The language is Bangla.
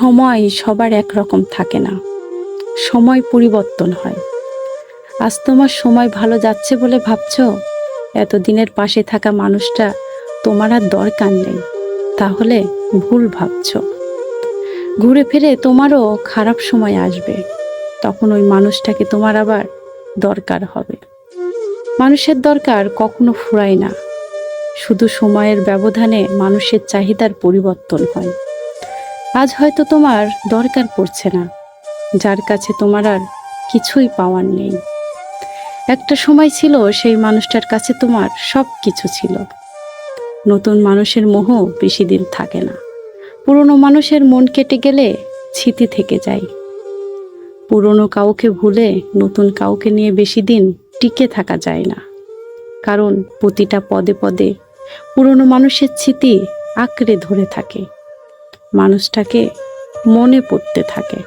সময় সবার একরকম থাকে না। সময় পরিবর্তন হয়। আজ তোমার সময় ভালো যাচ্ছে বলে ভাবছ? এতদিনের পাশে থাকা মানুষটা তোমার আর দরকার নেই। তাহলে ভুল ভাবছ। ঘুরে ফিরে তোমারও খারাপ সময় আসবে। তখন ওই মানুষটাকে তোমার আবার দরকার হবে। মানুষের দরকার কখনো ফুরায় না। শুধু সময়ের ব্যবধানে মানুষের চাহিদার পরিবর্তন হয়। আজ হয়তো তোমার দরকার পড়ছে না। যার কাছে তোমার আর কিছুই পাওয়ার নেই। একটা সময় ছিল সেই মানুষটার কাছে তোমার সব কিছু ছিল। নতুন মানুষের মোহ বেশি দিন থাকে না। পুরনো মানুষের মন কেটে গেলে স্মৃতি থেকে যায়। পুরনো কাউকে ভুলে নতুন কাউকে নিয়ে বেশি দিন টিকে থাকা যায় না। কারণ প্রতিটা পদে পদে পুরনো মানুষের স্মৃতি আঁকড়ে ধরে থাকে। মানুষটাকে মনে পড়তে থাকে।